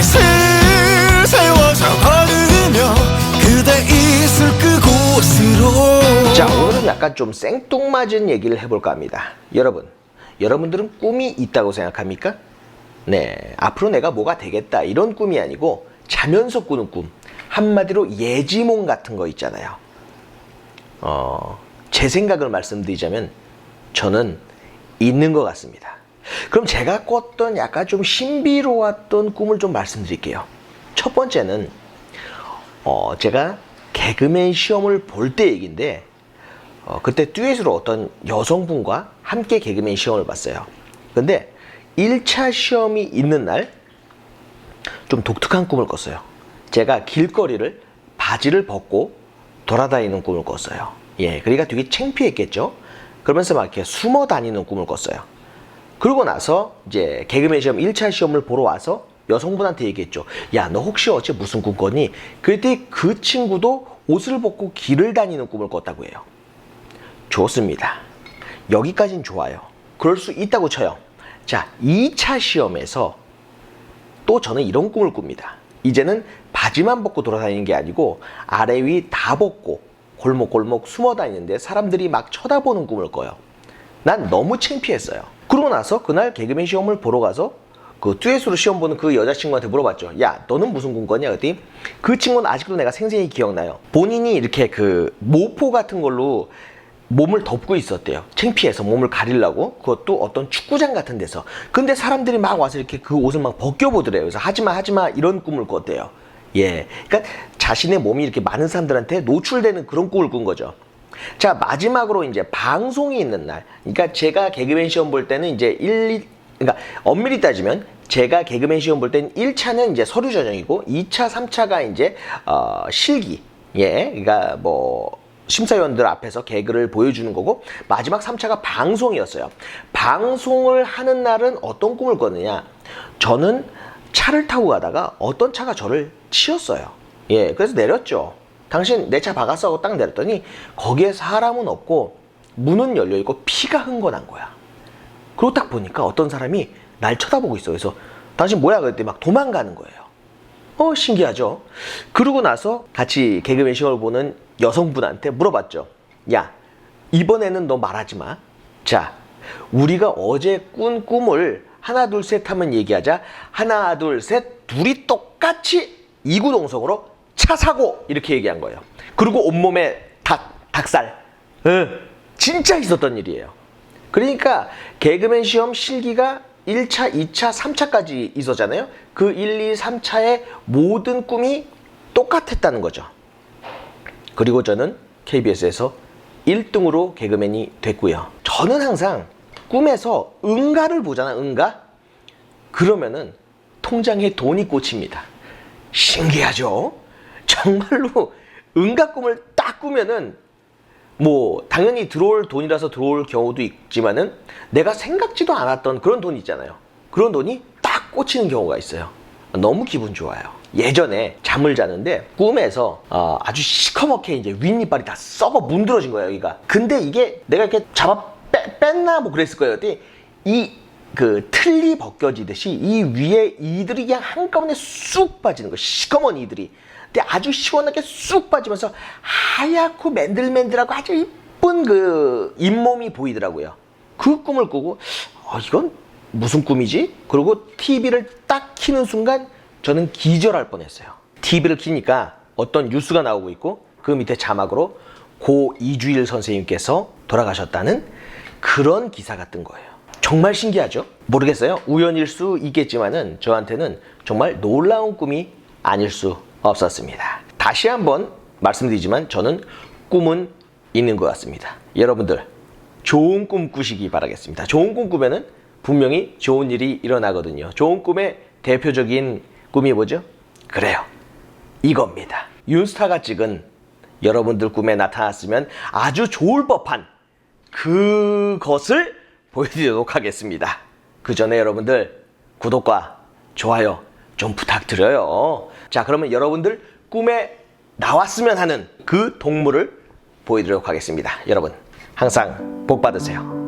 깃을 세워서 걸으며 그대 있을 그곳으로 자, 오늘은 약간 좀 생뚱맞은 얘기를 해볼까 합니다. 여러분, 여러분들은 꿈이 있다고 생각합니까? 네, 앞으로 내가 뭐가 되겠다 이런 꿈이 아니고 자면서 꾸는 꿈. 한마디로 예지몽 같은 거 있잖아요. 어, 제 생각을 말씀드리자면 저는 있는 것 같습니다. 그럼 제가 꿨던 약간 좀 신비로웠던 꿈을 좀 말씀드릴게요. 첫 번째는 어, 제가 개그맨 시험을 볼 때 얘기인데 어, 그때 듀엣으로 어떤 여성분과 함께 개그맨 시험을 봤어요. 근데 1차 시험이 있는 날 좀 독특한 꿈을 꿨어요. 제가 길거리를 바지를 벗고 돌아다니는 꿈을 꿨어요. 예, 그러니까 되게 창피했겠죠? 그러면서 막 이렇게 숨어 다니는 꿈을 꿨어요. 그러고 나서 이제 개그맨 시험 1차 시험을 보러 와서 여성분한테 얘기했죠. 야, 너 혹시 어제 무슨 꿈 꿨니? 그랬더니 그 친구도 옷을 벗고 길을 다니는 꿈을 꿨다고 해요. 좋습니다. 여기까진 좋아요. 그럴 수 있다고 쳐요. 자, 2차 시험에서 또 저는 이런 꿈을 꿉니다. 이제는 바지만 벗고 돌아다니는 게 아니고 아래 위 다 벗고 골목골목 숨어 다니는데 사람들이 막 쳐다보는 꿈을 꿔요. 난 너무 창피했어요. 그러고 나서 그날 개그맨 시험을 보러 가서 그 듀엣으로 시험 보는 그 여자친구한테 물어봤죠. 야, 너는 무슨 꿈 꿨냐? 그랬더니 그 친구는 아직도 내가 생생히 기억나요. 본인이 이렇게 그 모포 같은 걸로 몸을 덮고 있었대요. 창피해서 몸을 가리려고. 그것도 어떤 축구장 같은 데서. 근데 사람들이 막 와서 이렇게 그 옷을 막 벗겨보더래요. 그래서 하지마, 하지마 이런 꿈을 꿨대요. 예. 그러니까 자신의 몸이 이렇게 많은 사람들한테 노출되는 그런 꿈을 꾼 거죠. 자, 마지막으로 이제 방송이 있는 날. 그러니까 제가 개그맨 시험 볼 때는 이제 1, 2, 그러니까 엄밀히 따지면 제가 개그맨 시험 볼 때는 1차는 이제 서류 전형이고 2차, 3차가 이제 어, 실기. 예. 그러니까 뭐 심사위원들 앞에서 개그를 보여주는 거고 마지막 3차가 방송이었어요. 방송을 하는 날은 어떤 꿈을 꿨느냐? 저는 차를 타고 가다가 어떤 차가 저를 치였어요. 예, 그래서 내렸죠. 당신 내 차 박았어 하고 딱 내렸더니 거기에 사람은 없고 문은 열려 있고 피가 흥건한 거야. 그리고 딱 보니까 어떤 사람이 날 쳐다보고 있어. 그래서 당신 뭐야? 그랬더니 막 도망가는 거예요. 어, 신기하죠? 그러고 나서 같이 개그맨 시험을 보는 여성분한테 물어봤죠. 야, 이번에는 너 말하지 마. 자, 우리가 어제 꾼 꿈을 하나, 둘, 셋 하면 얘기하자. 하나, 둘, 셋. 둘이 똑같이 이구동성으로 차 사고 이렇게 얘기한 거예요. 그리고 온몸에 닭, 닭살. 예, 진짜 있었던 일이에요. 그러니까 개그맨 시험 실기가 1차, 2차, 3차까지 있었잖아요. 그 1, 2, 3차의 모든 꿈이 똑같았다는 거죠. 그리고 저는 KBS에서 1등으로 개그맨이 됐고요. 저는 항상 꿈에서 응가를 보잖아, 응가? 그러면은 통장에 돈이 꽂힙니다. 신기하죠? 정말로 응가 꿈을 딱 꾸면은 뭐 당연히 들어올 돈이라서 들어올 경우도 있지만은 내가 생각지도 않았던 그런 돈 있잖아요. 그런 돈이 딱 꽂히는 경우가 있어요. 너무 기분 좋아요. 예전에 잠을 자는데 꿈에서 어, 아주 시커멓게 이제 윗니빨이 다 썩어 문드러진 거예요, 여기가. 근데 이게 내가 이렇게 잡아 빼, 뺐나 뭐 그랬을 거예요. 이 그 틀니 벗겨지듯이 이 위에 이들이 그냥 한꺼번에 쑥 빠지는 거 시커먼 이들이. 근데 아주 시원하게 쑥 빠지면서 하얗고 맨들맨들하고 아주 이쁜 그 잇몸이 보이더라고요. 그 꿈을 꾸고 어, 이건 무슨 꿈이지? 그리고 TV를 딱 키는 순간 저는 기절할 뻔했어요. TV를 키니까 어떤 뉴스가 나오고 있고 그 밑에 자막으로 고 이주일 선생님께서 돌아가셨다는 그런 기사가 뜬 거예요. 정말 신기하죠? 모르겠어요. 우연일 수 있겠지만은 저한테는 정말 놀라운 꿈이 아닐 수 없었습니다. 다시 한번 말씀드리지만 저는 꿈은 있는 것 같습니다. 여러분들 좋은 꿈 꾸시기 바라겠습니다. 좋은 꿈 꾸면은 분명히 좋은 일이 일어나거든요. 좋은 꿈의 대표적인 꿈이 뭐죠? 그래요. 이겁니다. 윤스타가 찍은 여러분들 꿈에 나타났으면 아주 좋을 법한 그것을 보여드리도록 하겠습니다. 그 전에 여러분들 구독과 좋아요 좀 부탁드려요. 자, 그러면 여러분들 꿈에 나왔으면 하는 그 동물을 보여드리도록 하겠습니다. 여러분, 항상 복 받으세요.